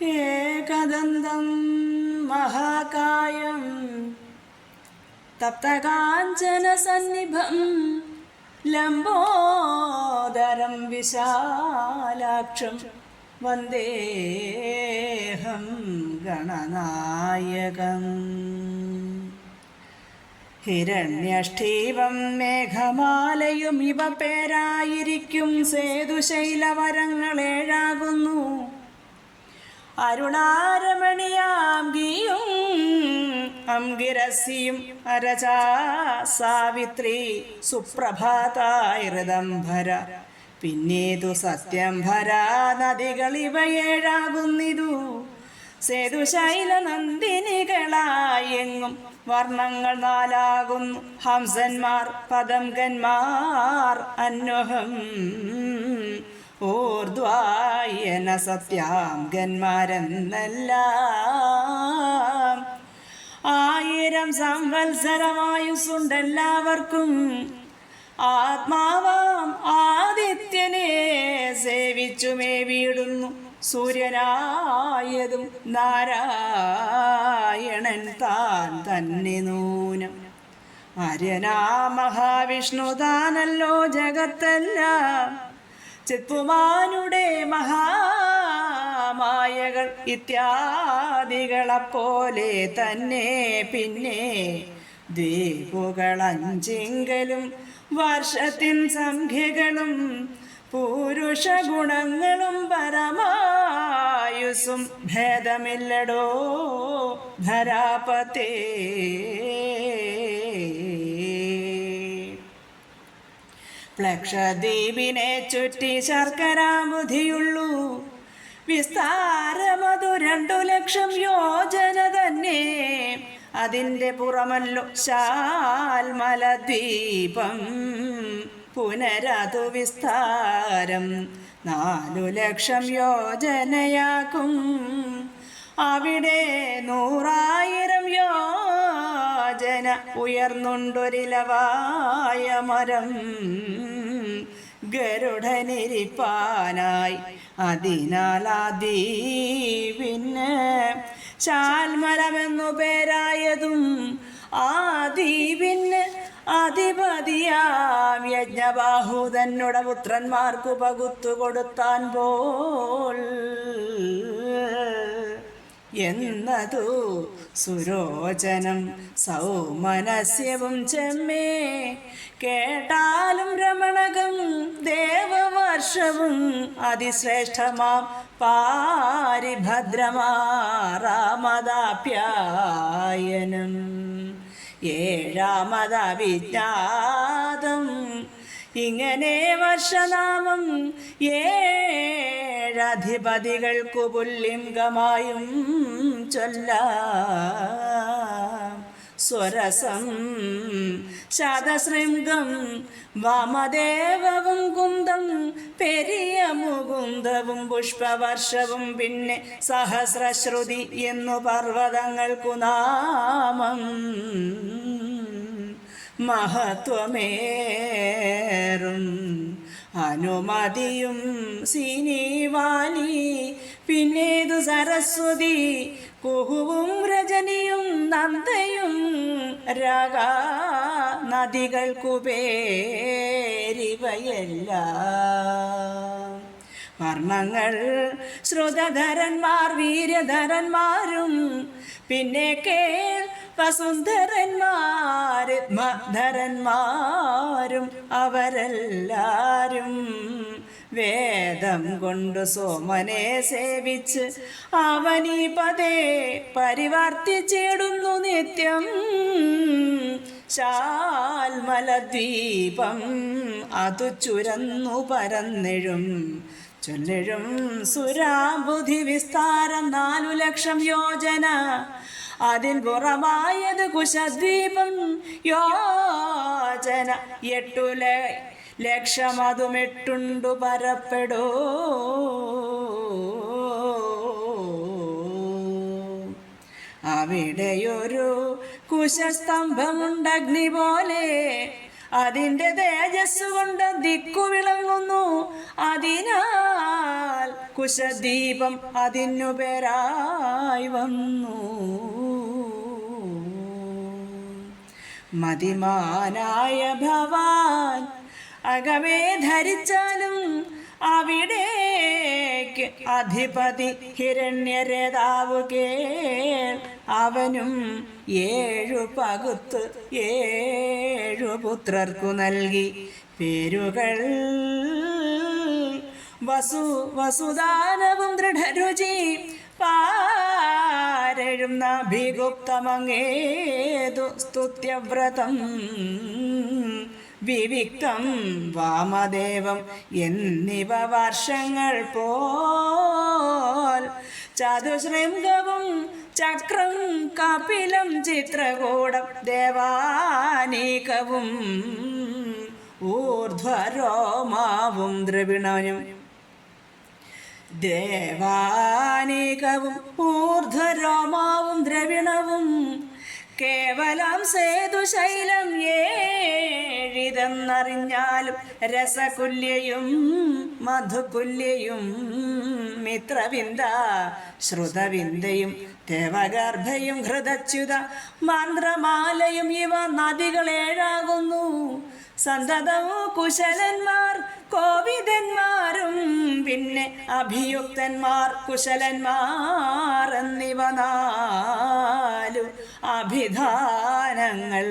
ഏകദന്തം മഹാകായം തപ്തകാഞ്ചന സന്നിഭം ലംബോദരം വിശാലാക്ഷം വന്ദേഹം ഗണനായകം. ഹിരണ്യഷ്ടീവം മേഘമാലയും ഇവ പേരായിരിക്കും സേതുശൈലവരങ്ങളേഴാകുന്നു അരുണാരമണിയാം ഗിയും അംഗിരസിയും അരചാ സാവിത്രി സുപ്രഭാതായി പിന്നീതു സത്യംഭര നദികൾ ഇവയേഴാകുന്നിതു. സേതുശൈല നന്ദിനികളായെങ്ങും വർണങ്ങൾ നാലാകുന്നു. ഹംസന്മാർ പദംഗന്മാർ അന്വഹം ഊർധ്വായന സത്യാംഗന്മാരെന്നെല്ലാം ആയിരം സംവത്സരമായുസുണ്ടെല്ലാവർക്കും ആത്മാവാം ആദിത്യനെ സേവിച്ചുമേ വീടുന്നു സൂര്യനായതും നാരായണൻ താൻ തന്നെ നൂനം. ആര്യനാ മഹാവിഷ്ണു താനല്ലോ ജഗത്തെല്ലാം. ചിത്പുമാനുടെ മഹാമായകൾ ഇത്യാദികളെപ്പോലെ തന്നെ പിന്നെ ദ്വീപുകളഞ്ചെങ്കിലും വർഷത്തിൻ സംഖ്യകളും പുരുഷ ഗുണങ്ങളും പരമായുസും ഭേദമില്ലടോ ധരാപത്തേ പ്ലക്ഷദ്വീപിനെ ചുറ്റി ശർക്കരാബുധിയുള്ളൂ വിസ്താരമതു രണ്ടു ലക്ഷം യോജന തന്നെ. അതിന്റെ പുറമല്ലോ ശാൽമലദ്വീപം. പുനരതു വിസ്താരം നാലു ലക്ഷം യോജനയാക്കും. അവിടെ നൂറായിരം യോജന ഉയർന്നുണ്ടൊരിലവായ മരം. ഗരുഡനിരിപ്പാനായി. അതിനാൽ ആ ചാൽമരമെന്നു പേരായതും ആ അധിപതിയാം. യജ്ഞബാഹുതന്നുടെ പുത്രന്മാർക്കു പകുത്തു കൊടുത്താൻ പോൽ. എന്നതു സുരോചനം സൗമനസ്യവും ചെമ്മേ. കേട്ടാലും രമണകം ദേവവർഷവും അതിശ്രേഷ്ഠമാം പാരിഭദ്രമാറാമതാപ്യായനം ഏഴാമത വിജ്ഞാതം ഇങ്ങനെ വർഷനാമം ഏഴധിപതികൾക്കു പുല്ലിംഗമായും ചൊല്ലാം. സ്വരസം ശതശൃംഗം വാമദേവവും കുന്തം പെരിയ മുകുന്ദവും പുഷ്പവർഷവും പിന്നെ സഹസ്രശ്രുതി എന്നു പർവതങ്ങൾക്കു നാമം. മഹത്വമേറും. അനുമതിയും സിനിവാലി പിന്നേതു സരസ്വതി കുഹുവും രജനിയും നന്ദയും രാഗ നദികൾ പേരിവയെല്ലാം വർണങ്ങൾ ശ്രുതധരന്മാർ വീര്യധരന്മാരും പിന്നെ കേൾ വസുന്ധരന്മാരും അവരെല്ലാരും വേദം കൊണ്ട് സോമനെ സേവിച്ച് അവനീ പതേ പരിവർത്തിച്ചിടുന്നു നിത്യം. ശാൽമലദ്വീപം അതു ചുരന്നു പരന്നിഴും. ചൊല്ലിഴും സുരാബുധി വിസ്താരം നാലു ലക്ഷം യോജന. അതിൽ പുറമായത് കുശദ്വീപം യോജന. എട്ടു ല- ലക്ഷം അതുമെട്ടുണ്ടു പരപ്പെടോ. അവിടെയൊരു കുശസ്തംഭമുണ്ട് അഗ്നി പോലെ. അതിന്റെ തേജസ് കൊണ്ട് ദിക്കു വിളങ്ങുന്നു. അതിനാൽ കുശദീപം അതിനു പേരായി വന്നു. മതിമാനായ ഭവാൻ അകമേ ധരിച്ചാലും അവിടേക്ക് അധിപതി ഹിരണ്യരേതാവ് അവനും ഏഴു പകുത്ത് ഏഴു പുത്രർക്കു നൽകി. പേരുകൾ വസു വസുദാനവും ദൃഢരുചി പാരഴും നഭിഗുപ്തമങ്ങേതു സ്തുത്യവ്രതം. വിവിക്തം വാമദേവം എന്നിവ വർഷങ്ങൾ പോൽ. ചതുശൃംഗവും ചക്രം കപിലം ചിത്രകൂടം ദേവാനീകവും ഊർധ്വരോമാവും ദ്രവിണനും. ദേവാനീകവും ഊർധ്വരോമാവും ദ്രവിണവും കേവലം സേതു ശൈലം ഏഴിതെന്നറിഞ്ഞാലും രസകുല്യയും മധുകുല്യയും മിത്രവിന്ദ ശ്രുതവിന്ദയും ദേവഗർഭയും ഹൃദച്യുത മന്ത്രമാലയും ഇവ നദികളേഴാകുന്നു സന്തതവും കുശലന്മാർ കോവിതന്മാരും പിന്നെ അഭിയുക്തന്മാർ കുശലന്മാർ എന്നിവ നാലു അഭിധാനങ്ങൾ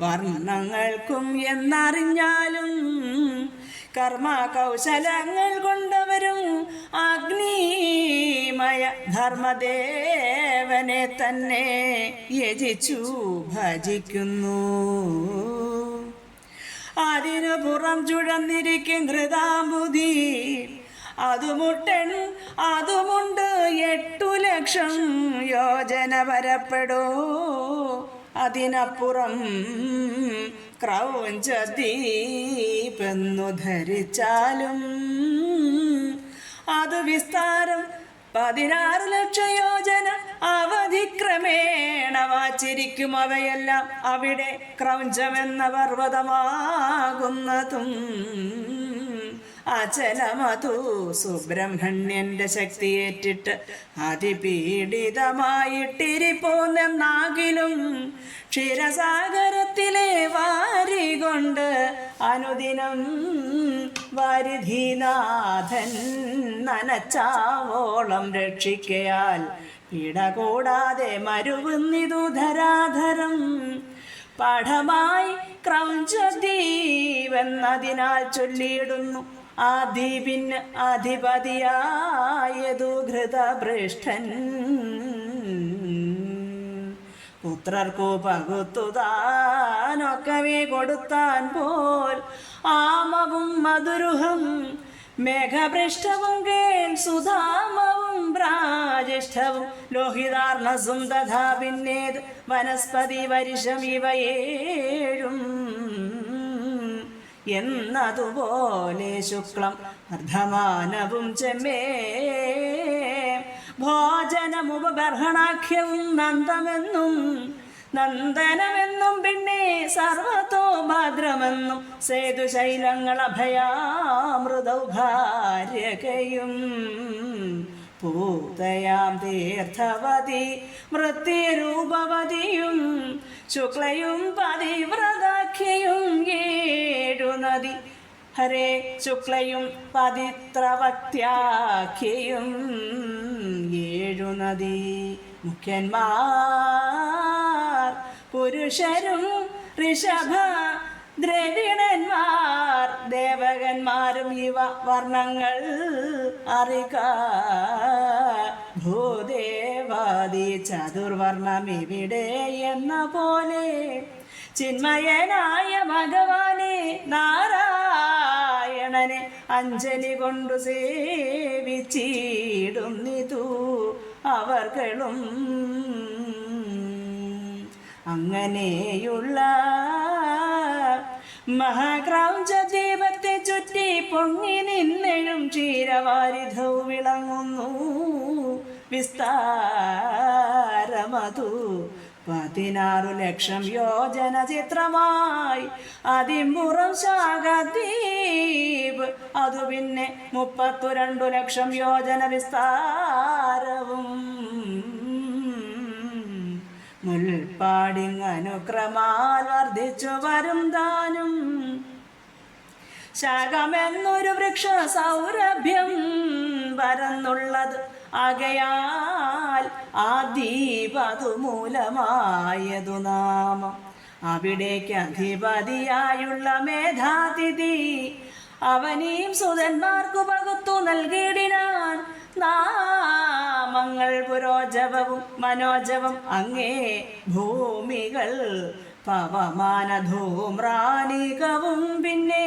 വർണങ്ങൾക്കും എന്നറിഞ്ഞാലും കർമ്മ കൗശലങ്ങൾ കൊണ്ടവരും അഗ്നിമയ ധർമ്മദേവനെ തന്നെ യജിച്ചു ഭജിക്കുന്നു. അതിനു പുറം ചുഴന്നിരിക്കും ഹൃദാമ്പുതി അതുമുട്ടൻ അതുമുണ്ട് എട്ടു ലക്ഷം യോജന വരപ്പെടോ. അതിനപ്പുറം ക്രൗഞ്ചദീപെന്നു ധരിച്ചാലും അത് വിസ്താരം പതിനാറ് ലക്ഷം യോജന അവധിക്രമേണ വാച്ചിരിക്കും അവയെല്ലാം അവിടെ ക്രൗഞ്ചമെന്ന പർവതമാകുന്നതും. അചലമതു സുബ്രഹ്മണ്യന്റെ ശക്തിയേറ്റിട്ട് അതിപീഡിതമായിട്ടിരിപ്പോന്നെന്നാകിലും ക്ഷീരസാഗരത്തിലെ വാരി കൊണ്ട് അനുദിനം വരിധിനാഥൻ നനച്ചാവോളം രക്ഷിക്കയാൽ പിട കൂടാതെ മരുവുന്നിതു ധരാധരം. പാഠമായി ക്രൗഞ്ചദ്വീപെന്നതിനാൽ ചൊല്ലിയിടുന്നു. ആ ദ്വീപിന് അധിപതിയായതു ഘൃതഭൃഷ്ടൻ പുത്രർക്കു പകുത്തുതാനൊക്കവേ കൊടുത്താൻ പോൽ ആമവും മധുരുഹം മേഘഭൃഷ്ടവും കേൾ സുധാമവും പ്രാജിഷ്ടവും ലോഹിതാർണസും തഥാ പിന്നേത് വനസ്പതി വരിഷം ഇവയേഴും. എന്നതുപോലെ ശുക്ലം അർദ്ധമാനവും ചെമ്മേ. ഭോജനമുപഗർഹണാഖ്യവും നന്ദമെന്നും നന്ദനമെന്നും പിന്നെ സർവത്തോ ഭദ്രമെന്നും സേതുശൈലങ്ങൾ അഭയാമൃതൗഭാര്യകയും പൂതയാം തീർത്ഥവതി മൃത്യരൂപവതിയും ശുക്ലയും പതിവ്രതാഖ്യയും ഏഴു നദി. ഹരേ ശുക്ലയും പതിത്രവക്യാഖ്യയും ഏഴു നദി. മുഖ്യന്മാർ പുരുഷരും ഋഷഭ ദ്രവിണന്മാർ ദേവകന്മാരും ഇവ വർണങ്ങൾ അറിക. ഭൂദേവാദി ചതുർവർണം ഇവിടെ എന്ന പോലെ ചിന്മയനായ ഭഗവാനെ നാരായണനെ അഞ്ജലി കൊണ്ടു സേവിച്ചിടുന്നിതു അവർകളും അങ്ങനെയുള്ള മഹാക്രൗഞ്ച ദീപത്തെ ചുറ്റി പൊങ്ങി നിന്നെഴും ക്ഷീരവാരിധൗ വിളങ്ങുന്നു. വിസ്താരമതു പതിനാറു ലക്ഷം യോജന ചിത്രമായി അതിമ്പുറം ശാഖദ്വീപ് അതു പിന്നെ മുപ്പത്തു രണ്ടു ലക്ഷം യോജന വിസ്താരവും. മുൽപ്പാടിങ്ങനുക്രമാൽ വർദ്ധിച്ചു വരും താനും ശാഖമെന്നൊരു വൃക്ഷ സൗരഭ്യം വരന്നുള്ളത്. ആകയാൽ ആ ദീപതു മൂലമായതു നാമം. അവിടേക്ക് അധിപതിയായുള്ള മേധാതിഥി അവനെയും സുതന്മാർക്കു പകുത്തു നൽകിയിടിനാൻ. നാമങ്ങൾ പുരോജവവും മനോജവം അങ്ങേ ഭൂമികൾ പവമാനധൂമ്രാണികവും പിന്നെ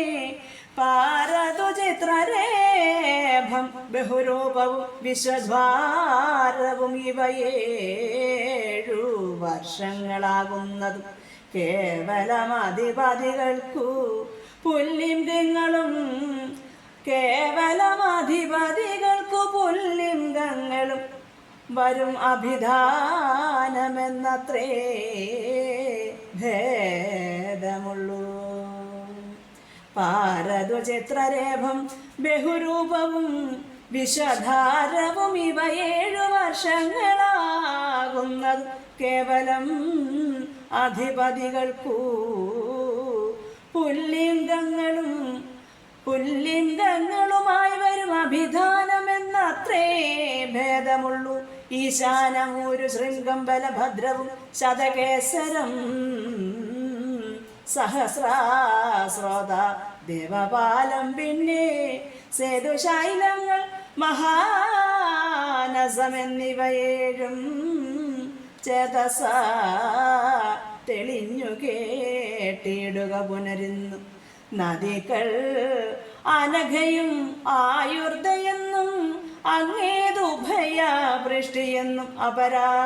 പാരതു ചിത്രരേഭം ബഹുരൂപവും വിശ്വദ്വാരവും ഇവയേഴു വർഷങ്ങളാകുന്നതും കേവലം അധിപതികൾക്കു പുല്ലിംഗങ്ങളും കേവലം അധിപതികൾക്കു പുല്ലിംഗങ്ങളും വരും അഭിധാനമെന്നത്രേ ഭേദമുള്ളൂ. പാരതു ബഹുരൂപവും വിഷധാരവും ഇവ ഏഴു വർഷങ്ങളാകുന്നത് കേവലം അധിപതികൾക്കൂ. പുല്ലിംഗങ്ങളും പുല്ലിംഗങ്ങളുമായി വരും അഭിധാനമെന്നത്രേ ഭേദമുള്ളൂ. ഈശാനമൂരു ശൃംഗം ബലഭദ്രവും ശതകേസരം സഹസ്രാശ്രോത ദേവപാലം പിന്നെ സേതുശൈലങ്ങൾ മഹാനസമെന്നിവയേഴും ചേതസ തെളിഞ്ഞു കേട്ടിടുക പുനരുന്നു. നദികൾ അനഘയും ആയുർദയെന്നും അങ്ങേതുഭയ വൃഷ്ടിയെന്നും അപരാജിതയെന്നും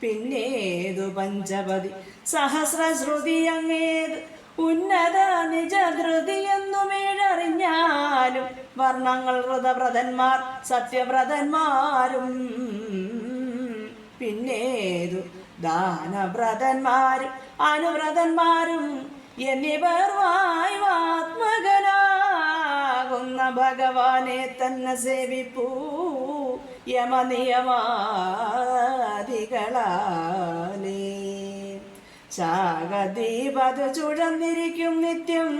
പിന്നേതു പഞ്ചപതി. സഹസ്രശ്രുതി അങ്ങേത് ഉന്നത നിജധൃതിയെന്നുമേഴറിഞ്ഞാലും വർണങ്ങൾ വ്രതവ്രതന്മാർ സത്യവ്രതന്മാരും പിന്നേതു ദാനവ്രതന്മാരും അനുവ്രതന്മാരും എന്നിവർ വായ്വാത്മകനാകുന്ന ഭഗവാനെ തന്നെ സേവിപ്പൂ. യമനിയമാദികളാലേ. ശാഗദീപത് ചുഴന്നിരിക്കും നിത്യം.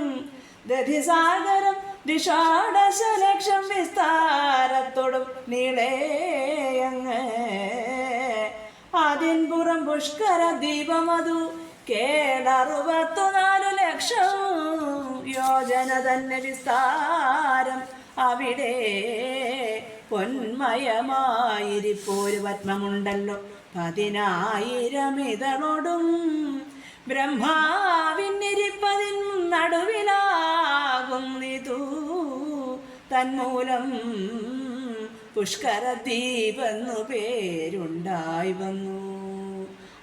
ദധിസാഗരം ദിഷാടശ ലക്ഷം വിസ്താരത്തോടും നീളേയങ്ങ് അതിൻപുറം പുഷ്കര ദീപമതു കേടറുപത്തുനാലു ലക്ഷം. യോജന തന്നെ വിസ്താരം അവിടെ. പൊന്മയമായിരിപ്പോരു പത്മമുണ്ടല്ലോ. പതിനായിരം ഇതളോടും ബ്രഹ്മാവിന്നിരിപ്പതിൻ നടുവിലാകുന്നിതു തന്മൂലം പുഷ്കരദ്വീപെന്നു പേരുണ്ടായി വന്നു.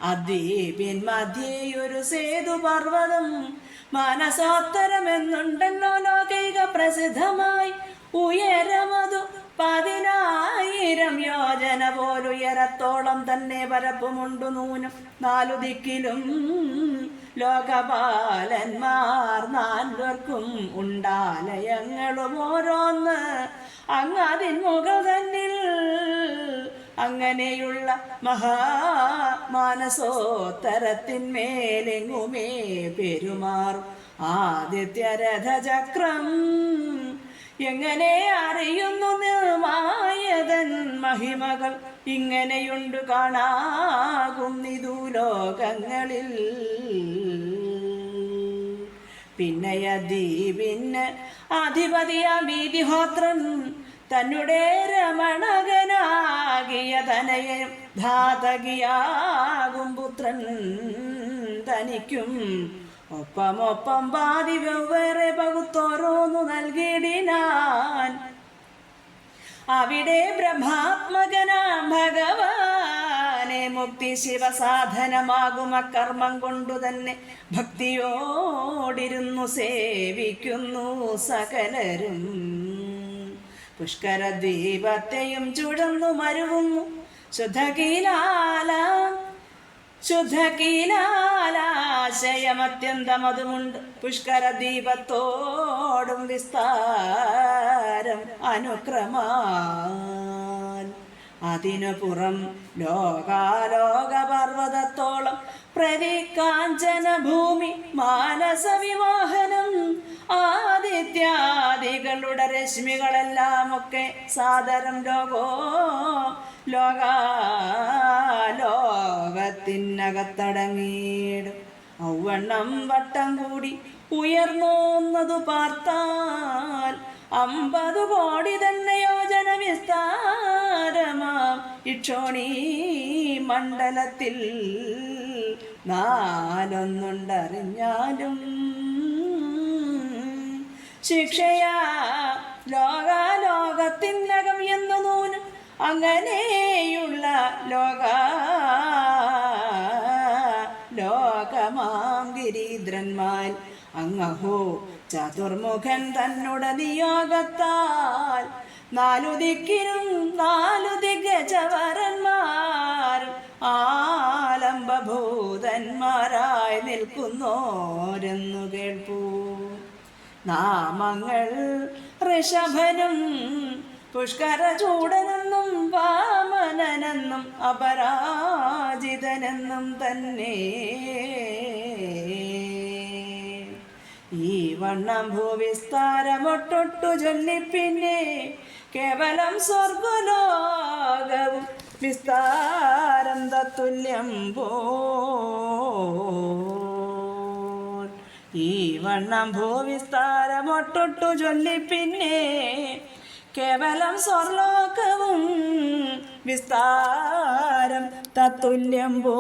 അദ്വീപിൻ മധ്യേയൊരു സേതു പർവതം മാനസോത്തരമെന്നുണ്ടല്ലോ ലോകൈക പ്രസിദ്ധമായി. ഉയരമതു പതിനായിരം യോജന പോലുയരത്തോളം തന്നെ പരപ്പുമുണ്ടു നൂനും നാലു ദിക്കിലും. ലോകപാലന്മാർ നാൽവർക്കും ഉണ്ടാലയങ്ങളും ഓരോന്ന് അങ്ങതിൻ മുകൾ തന്നിൽ. അങ്ങനെയുള്ള മഹാമാനസോത്തരത്തിന്മേലെങ്ങുമേ പെരുമാറും. ആദിത്യ രഥചക്രം എങ്ങനെ അറിയുന്നു നിർമായതൻ മഹിമകൾ? ഇങ്ങനെയുണ്ട് കാണാകുന്നിതു ലോകങ്ങളിൽ. പിന്നയ ദ്വീപിന് അധിപതിയ വീതിഹോത്രൻ തന്നെ രമണകനാകിയ തനയെ ധാതകിയാകും പുത്രൻ തനിക്കും ഒപ്പമൊപ്പം പാതി വെവ്വേറെ പകുത്തോരോന്നു നൽകിയിടിനാൻ. അവിടെ ബ്രഹ്മാത്മകന ഭഗവാനെ മുക്തി ശിവസാധനമാകും കർമ്മം കൊണ്ടു തന്നെ ഭക്തിയോടിരുന്നു സേവിക്കുന്നു സകലരും. പുഷ്കര ദീപത്തെയും ചുഴന്നു മരുവുന്നു ശുദ്ധകീലാല ശുദ്ധകീലാലാശയമത്യന്തമതുമുണ്ട്. പുഷ്കര ദീപത്തോടും വിസ്താരം അനുക്രമാൻ. അതിനു പുറം ലോകാലോകപർവതത്തോളം പർവതത്തോളം മാനസവിവാഹനം ആദിത്യാദികളുടെ രശ്മികളെല്ലാമൊക്കെ സാദരം ലോകോ ലോകാലോകത്തിനകത്തടങ്ങിയിടും ഔവണ്ണം വട്ടം കൂടി ഉയർന്നോന്നതു പാർത്താൽ അമ്പത് കോടി തന്നെ യോജന വിസ്താരമാം. ഇക്ഷോണി മണ്ഡലത്തിൽ നാലൊന്നുണ്ടറിഞ്ഞാലും ശിക്ഷയാ ലോകാലോകത്തിനകം എന്നു നൂനും അങ്ങനെയുള്ള ലോക ലോകമാം ഗിരീന്ദ്രന്മാൻ. അങ്ങഹോ ചതുർമുഖൻ തന്നുട നിയോഗത്താൽ നാലു ദിക്കിനും നാലു ദിഗജവരന്മാരും ആലംബഭൂതന്മാരായി നിൽക്കുന്നോരെന്നു കേൾപ്പൂ. നാമങ്ങൾ ഋഷഭനും പുഷ്കരചൂടനെന്നും വാമനനെന്നും അപരാജിതനെന്നും തന്നെ. ഈ വണ്ണം ഭൂവിസ്താരമൊട്ടൊട്ടു ചൊല്ലിപ്പിന്നെ കേവലം സ്വർഗലോകവും വിസ്താരം തത്തുല്യം പോ ഈ വണ്ണം ഭൂവിസ്താരമൊട്ടൊട്ടു ചൊല്ലിപ്പിന്നെ കേവലം സ്വർലോകവും വിസ്താരം തത്തുല്യം പോ